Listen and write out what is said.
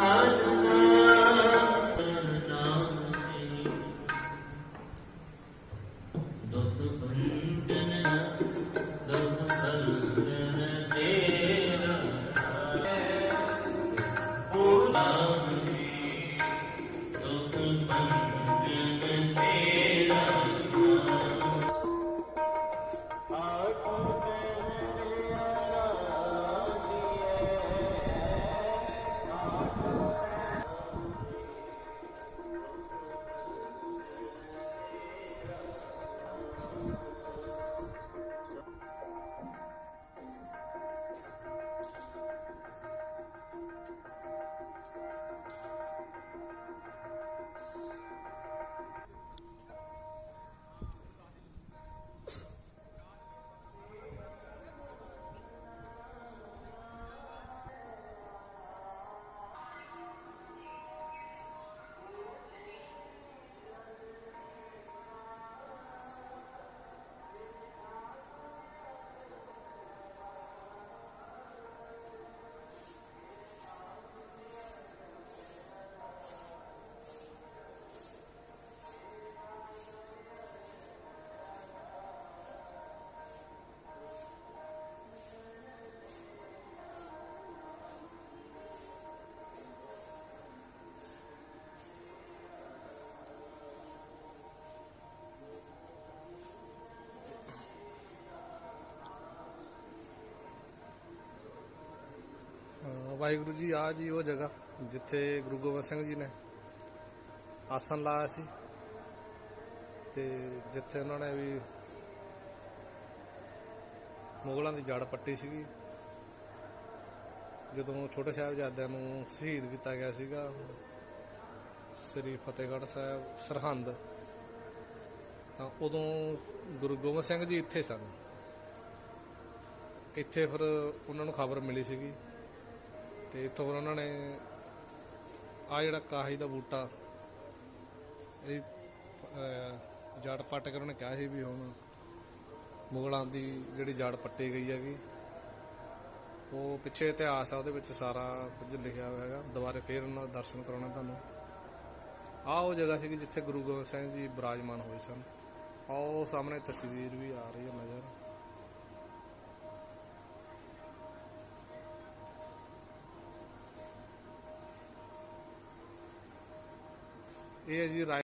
ਅਹ ਵਾਹਿਗੁਰੂ ਜੀ ਆ ਜੀ ਉਹ ਜਗ੍ਹਾ ਜਿੱਥੇ ਗੁਰੂ ਗੋਬਿੰਦ ਸਿੰਘ ਜੀ ਨੇ ਆਸਣ ਲਾਇਆ ਸੀ ਤੇ ਜਿੱਥੇ ਉਹਨਾਂ ਨੇ ਵੀ ਮੁਗਲਾਂ ਦੀ ਜੜ ਪੱਟੀ ਸੀਗੀ। ਜਦੋਂ ਛੋਟੇ ਸਾਹਿਬਜ਼ਾਦਿਆਂ ਨੂੰ ਸ਼ਹੀਦ ਕੀਤਾ ਗਿਆ ਸੀਗਾ, ਸ੍ਰੀ ਫਤਿਹਗੜ੍ਹ ਸਾਹਿਬ ਸਰਹੰਦ, ਤਾਂ ਉਦੋਂ ਗੁਰੂ ਗੋਬਿੰਦ ਸਿੰਘ ਜੀ ਇੱਥੇ ਸਨ। ਇੱਥੇ ਫਿਰ ਉਹਨਾਂ ਨੂੰ ਖਬਰ ਮਿਲੀ ਸੀਗੀ ਤੇ ਇੱਥੋਂ ਫਿਰ ਉਹਨਾਂ ਨੇ ਆ ਜਿਹੜਾ ਕਾਹੀ ਦਾ ਬੂਟਾ, ਇਹ ਜੜ ਪੱਟ ਕੇ ਉਹਨਾਂ ਨੇ ਕਿਹਾ ਸੀ ਵੀ ਹੁਣ ਮੁਗਲਾਂ ਦੀ ਜਿਹੜੀ ਜੜ ਪੱਟੀ ਗਈ ਹੈਗੀ, ਉਹ ਪਿੱਛੇ ਇਤਿਹਾਸ ਆ, ਉਹਦੇ ਵਿੱਚ ਸਾਰਾ ਕੁਝ ਲਿਖਿਆ ਹੋਇਆ ਹੈਗਾ। ਦੁਬਾਰੇ ਫੇਰ ਉਹਨਾਂ ਦਾ ਦਰਸ਼ਨ ਕਰਾਉਣਾ ਤੁਹਾਨੂੰ। ਆਹ ਉਹ ਜਗ੍ਹਾ ਸੀਗੀ ਜਿੱਥੇ ਗੁਰੂ ਗੋਬਿੰਦ ਸਿੰਘ ਜੀ ਬਿਰਾਜਮਾਨ ਹੋਏ ਸਨ। ਆਹ ਉਹ ਸਾਹਮਣੇ ਤਸਵੀਰ ਵੀ ਆ ਰਹੀ ਹੈ ਨਜ਼ਰ। ਇਹ ਹੈ ਜੀ ਰਾਏ